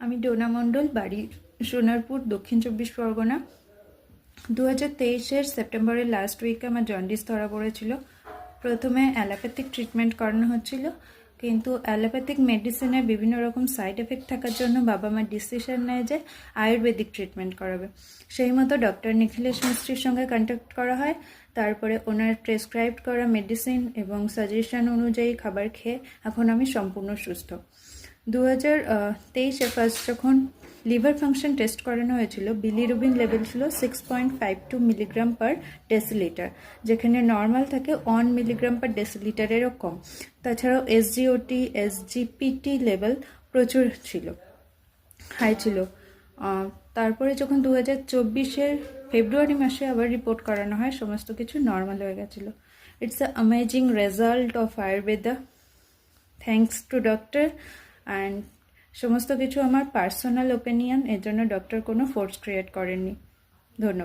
আমি ডোনা মণ্ডল বাড়ি, সোনারপুর, দক্ষিণ চব্বিশ পরগনা। দু হাজার তেইশের সেপ্টেম্বরের লাস্ট উইকে আমার জন্ডিস ধরা পড়েছিল। প্রথমে অ্যালোপ্যাথিক ট্রিটমেন্ট করানো হচ্ছিল, কিন্তু অ্যালোপ্যাথিক মেডিসিনের বিভিন্ন রকম সাইড এফেক্ট থাকার জন্য বাবা মা ডিসিশন নেয় যে আয়ুর্বেদিক ট্রিটমেন্ট করাবে। সেই মতো ডক্টর নিখিলেশ মিস্ত্রির সঙ্গে কন্ট্যাক্ট করা হয়। তারপরে ওনার প্রেসক্রাইব করা মেডিসিন এবং সাজেশন অনুযায়ী খাবার খেয়ে এখন আমি সম্পূর্ণ সুস্থ। দু হাজার তেইশে ফার্স্ট যখন লিভার ফাংশন টেস্ট করানো হয়েছিল বিলিরুবিন লেভেল ছিল six point five two milligram per decilitre যেখানে নর্মাল থাকে ওয়ান মিলিগ্রাম পার ডেসিলিটারেরও কম। তাছাড়াও এসজিওটি এসজিপিটি লেভেল প্রচুর ছিল হাই ছিল। তারপরে যখন দু হাজার চব্বিশের ফেব্রুয়ারি মাসে আবার রিপোর্ট করানো হয়, সমস্ত কিছু নর্মাল হয়ে গেছিল। It's a amazing result of Ayurveda thanks to doctor and সমস্ত কিছু আমার পার্সোনাল ওপিনিয়ন এর জন্য ডক্টর কোনো ফোর্স ক্রিয়েট করেননি। ধন্যবাদ।